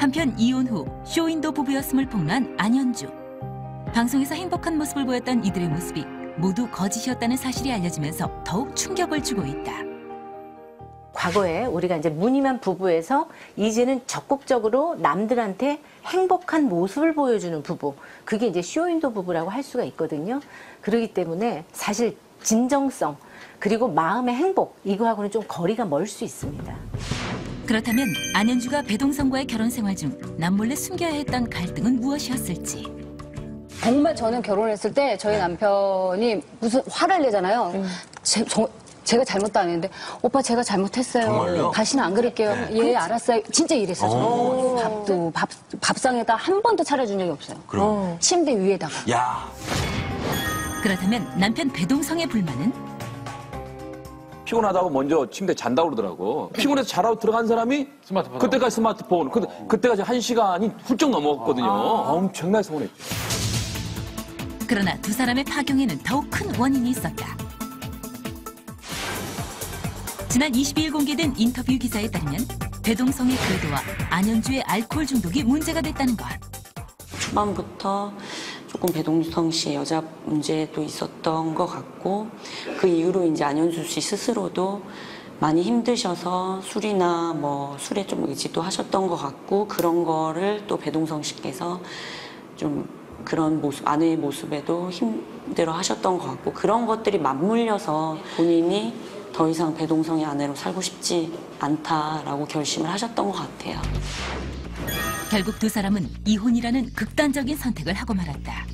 한편 이혼 후 쇼윈도 부부였음을 폭로한 안현주. 방송에서 행복한 모습을 보였던 이들의 모습이 모두 거짓이었다는 사실이 알려지면서 더욱 충격을 주고 있다. 과거에 우리가 이제 무늬만 부부에서 이제는 적극적으로 남들한테 행복한 모습을 보여주는 부부. 그게 이제 쇼윈도 부부라고 할 수가 있거든요. 그렇기 때문에 사실 진정성 그리고 마음의 행복 이거하고는 좀 거리가 멀 수 있습니다. 그렇다면 안현주가 배동성과의 결혼 생활 중 남몰래 숨겨야 했던 갈등은 무엇이었을지. 정말 저는 결혼했을 때 저희 남편이 무슨 화를 내잖아요. 제, 저- 제가 잘못도 안 했는데 오빠 제가 잘못했어요. 정말요? 다시는 안 그럴게요. 예 알았어요. 진짜 이랬어요. 저는. 밥도 밥 밥상에다 한 번도 차려준 적이 없어요. 그럼. 침대 위에다가. 야, 그렇다면 남편 배동성의 불만은 피곤하다고 먼저 침대 잔다고 그러더라고. 피곤해서 자라고 들어간 사람이 스마트폰. 그때까지 스마트폰. 근데 그때까지 한 시간이 훌쩍 넘어갔거든요. 엄청나게 서운했죠. 그러나 두 사람의 파경에는 더욱 큰 원인이 있었다. 지난 22일 공개된 인터뷰 기사에 따르면 배동성의 궤도와 안현주의 알코올 중독이 문제가 됐다는 것. 초반부터 조금 배동성 씨의 여자 문제도 있었던 것 같고 그 이후로 이제 안현수 씨 스스로도 많이 힘드셔서 술이나 뭐 술에 좀 의지도 하셨던 것 같고 그런 거를 또 배동성 씨께서 좀 그런 모습 아내의 모습에도 힘들어 하셨던 것 같고 그런 것들이 맞물려서 본인이 더 이상 배동성의 아내로 살고 싶지 않다라고 결심을 하셨던 것 같아요. 결국 두 사람은 이혼이라는 극단적인 선택을 하고 말았다.